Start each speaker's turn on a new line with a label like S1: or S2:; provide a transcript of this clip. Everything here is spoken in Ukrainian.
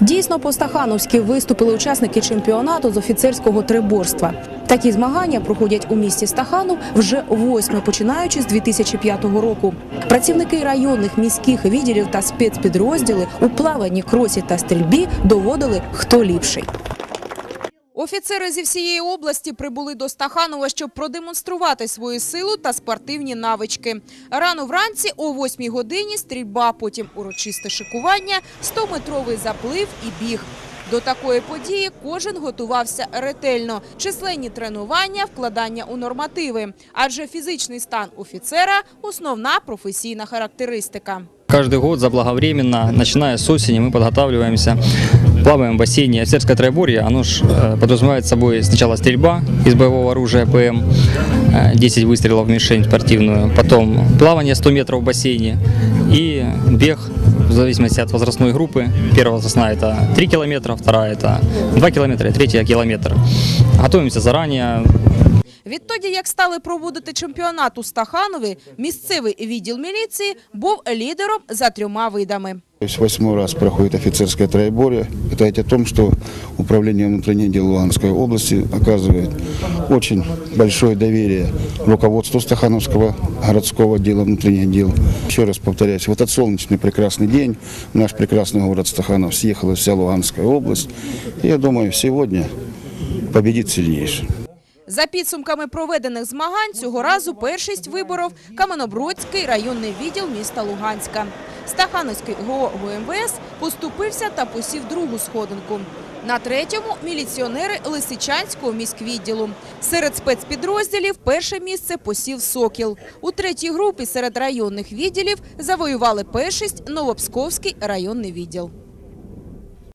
S1: Дійсно, по-стахановськи виступили учасники чемпіонату з офіцерського триборства. Такі змагання проходять у місті Стаханов вже восьме, починаючи з 2005 року. Працівники районних міських відділів та спецпідрозділи у плаванні, кросі та стрільбі доводили хто ліпший. Офіцери зі всієї області прибули до Стаханова, щоб продемонструвати свою силу та спортивні навички. Рано вранці о 8 годині стрільба, потім урочисте шикування, 100-метровий заплив і біг. До такої події кожен готувався ретельно. Численні тренування, вкладання у нормативи. Адже фізичний стан офіцера – основна професійна характеристика.
S2: Каждый год заблаговременно, начиная с осени, мы подготавливаемся, плаваем в бассейне. Офицерское троеборье, оно ж э, подразумевает собой сначала стрельба из боевого оружия ПМ, э, 10 выстрелов в мишень спортивную, потом плавание 100 метров в бассейне и бег в зависимости от возрастной группы. Первая возрастная это 3 километра, вторая это 2 километра, третья километр. Готовимся заранее,
S1: Відтоді, як стали проводити чемпіонат у Стаханові, місцевий відділ міліції був лідером за трьома видами.
S3: То есть восьмой раз проходит офицерское троеборье. Это говорит о том, что Управление внутренних дел Луганской области оказывает очень большое доверие руководству Стахановского городского отдела внутренних дел. Еще раз повторяюсь, в этот солнечный прекрасный день в наш прекрасный город Стаханов съехала вся Луганская область. И я думаю, сегодня победит сильнейший.
S1: За підсумками проведених змагань цього разу першість виборов Каменобродський районний відділ міста Луганська. Стахановський ГО ГУМВС поступився та посів другу сходинку. На третьому – міліціонери Лисичанського міськвідділу. Серед спецпідрозділів перше місце посів «Сокіл». У третій групі серед районних відділів завоювали першість Новопсковський районний відділ.